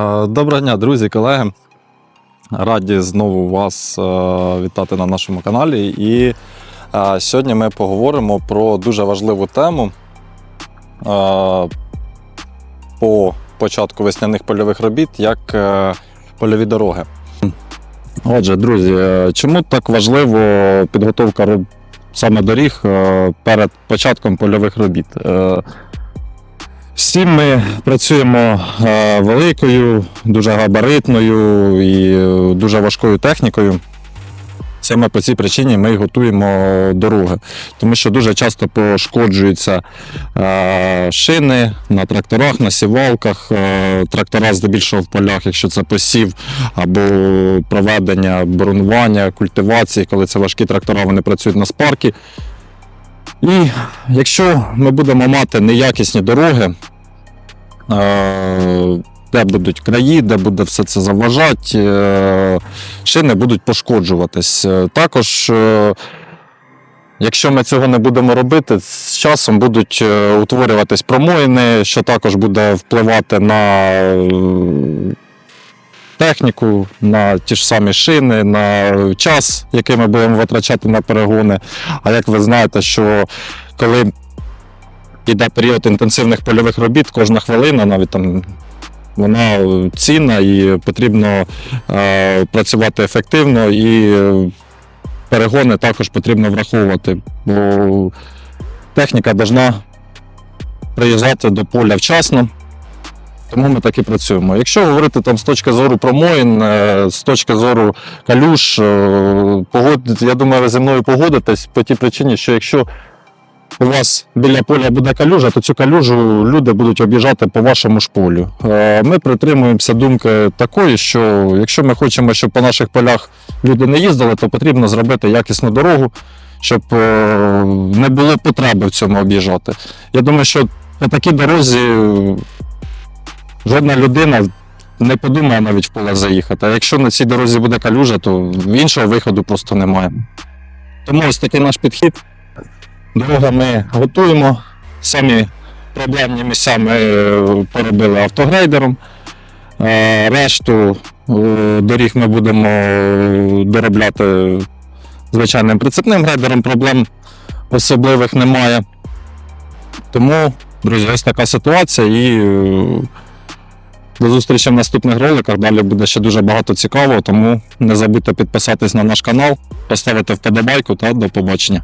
Е, Доброго дня, друзі, колеги. Раді знову вас е, вітати на нашому каналі. І е, сьогодні ми поговоримо про дуже важливу тему по початку весняних польових робіт, як польові дороги. Отже, друзі, чому так важливо підготовка саме доріг перед початком польових робіт? Всі ми працюємо е, великою, дуже габаритною і е, дуже важкою технікою. Саме по цій причині ми готуємо дороги, тому що дуже часто пошкоджуються е, шини на тракторах, на сівалках, трактора здебільшого в полях, якщо це посів або проведення боронування, культивації, коли це важкі трактора, вони працюють на спаркі. І якщо ми будемо мати неякісні дороги, е, де будуть краї, де буде все це заважати, е, шини будуть пошкоджуватись. Е, Також, е, якщо ми цього не будемо робити, з часом будуть е, утворюватись промоїни, що також буде впливати на е, техніку, на ті ж самі шини, на час, який ми будемо витрачати на перегони. А як ви знаєте, що коли йде період інтенсивних польових робіт, кожна хвилина, навіть там. Вона цінна і потрібно е, працювати ефективно, і перегони також потрібно враховувати, бо техніка повинна приїжджати до поля вчасно. Тому ми так і працюємо. Якщо говорити там з точки зору промоїн, е, з точки зору калюш, е, погод... я думаю, ви зі мною погодитесь по тій причині, що якщо у вас біля поля буде калюжа, то цю калюжу люди будуть об'їжджати по вашому ж полю. Е, Ми притримуємося думки такої, що якщо ми хочемо, щоб по наших полях люди не їздили, то потрібно зробити якісну дорогу, щоб не було потреби в цьому об'їжджати. Я думаю, що по такій дорозі жодна людина не подумає навіть в поле заїхати. А якщо на цій дорозі буде калюжа, то іншого виходу просто немає. Тому ось такий наш підхід. Дорога ми готуємо. Самі проблемні місця ми е, поробили автогрейдером. Е, Решту е, доріг ми будемо доробляти звичайним прицепним грейдером. Проблем особливих немає. Тому, друзі, ось така ситуація і до зустрічі в наступних роликах. Далі буде ще дуже багато цікавого, тому не забудьте підписатись на наш канал, поставити вподобайку та до побачення.